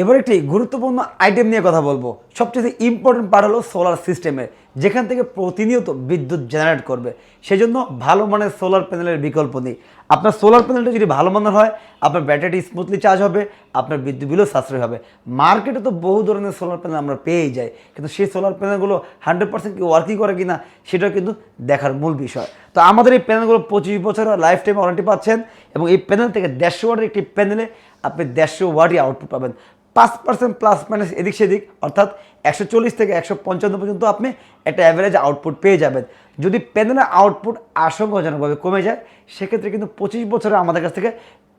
এবার একটি গুরুত্বপূর্ণ আইটেম নিয়ে কথা বলব। সবচেয়ে ইম্পর্টেন্ট পার্ট হলো সোলার সিস্টেমের যেখান থেকে প্রতিনিয়ত বিদ্যুৎ জেনারেট করবে। সেজন্য ভালো মানের সোলার প্যানেলের বিকল্প নেই। আপনার সোলার প্যানেলটা যদি ভালো মানের হয়, আপনার ব্যাটারি স্মুথলি চার্জ হবে, আপনার বিদ্যুৎ বিলও সাশ্রয় হবে। মার্কেটে তো বহু ধরনের সোলার প্যানেল আমরা পেয়েই যাই, কিন্তু সেই সোলার প্যানেলগুলো হান্ড্রেড পার্সেন্ট কি ওয়ার্কিং করে কিনা, সেটাও কিন্তু দেখার মূল বিষয়। তো আমাদের এই প্যানেলগুলো পঁচিশ বছরের লাইফ টাইম ওয়ারেন্টি পাচ্ছেন এবং এই প্যানেল থেকে দেড়শো ওয়াটের একটি প্যানেলে আপনি দেড়শো ওয়াটই আউটপুট পাবেন। পাঁচ পার্সেন্ট প্লাস মাইনাস এদিক সেদিক, অর্থাৎ একশো চল্লিশ থেকে একশো পঞ্চান্ন পর্যন্ত আপনি একটা অ্যাভারেজ আউটপুট পেয়ে যাবেন। যদি প্যানেলের আউটপুট আশঙ্কাজনকভাবে কমে যায়, সেক্ষেত্রে কিন্তু পঁচিশ বছরে আমাদের কাছ থেকে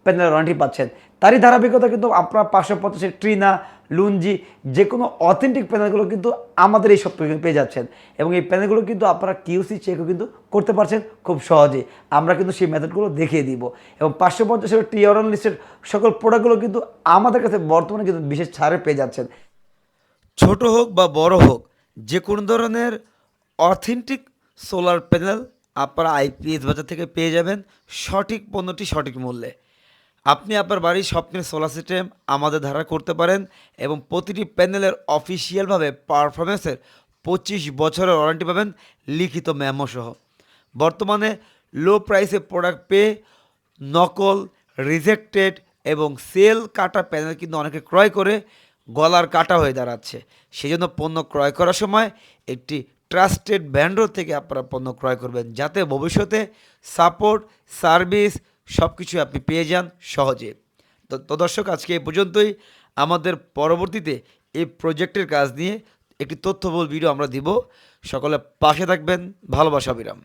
প্যানেলের ওয়ারেন্টি পাচ্ছেন। তারই ধারাবাহিকতা কিন্তু আপনার পাঁচশো পঞ্চাশের ট্রিনা, লুঞ্জি যে কোনো অথেন্টিক প্যানেলগুলো কিন্তু আমাদের এই সব পেয়ে যাচ্ছেন। এবং এই প্যানেলগুলো কিন্তু আপনারা কিউসি চেকও কিন্তু করতে পারছেন খুব সহজে। আমরা কিন্তু সেই মেথডগুলো দেখিয়ে দিব। এবং পাঁচশো পঞ্চাশের টিআরএন লিস্টের সকল প্রোডাক্টগুলো কিন্তু আমাদের কাছে বর্তমানে কিন্তু বিশেষ ছাড়ে পেয়ে যাচ্ছেন। ছোট হোক বা বড় হোক যে কোনো ধরনের অথেন্টিক সোলার প্যানেল আপনারা আইপিএস বাজার থেকে পেয়ে যাবেন সঠিক পণ্যটি সঠিক মূল্যে। আপনি আপনার বাড়ির স্বপ্নের সোলার সিস্টেম আমাদের ধারা করতে পারেন এবং প্রতিটি প্যানেলের অফিসিয়ালভাবে পারফরমেন্সের পঁচিশ বছরের ওয়ারেন্টি পাবেন লিখিত মেমো সহ। বর্তমানে লো প্রাইসে প্রোডাক্ট পেয়ে নকল রিজেক্টেড এবং সেল কাটা প্যানেল কিন্তু অনেকে ক্রয় করে গলার কাটা হয়ে দাঁড়াচ্ছে। সেই জন্য পণ্য ক্রয় করার সময় একটি ট্রাস্টেড ব্র্যান্ডর থেকে আপনারা পণ্য ক্রয় করবেন যাতে ভবিষ্যতে সাপোর্ট সার্ভিস সব কিছু আপনি পেয়ে যান সহজে। তো দর্শক, আজকে এ পর্যন্তই। আমাদের পরবর্তীতে এই প্রজেক্টের কাজ নিয়ে একটি তথ্যবহুল ভিডিও আমরা দিব। সকলে পাশে থাকবেন। ভালোবাসা বিরাম।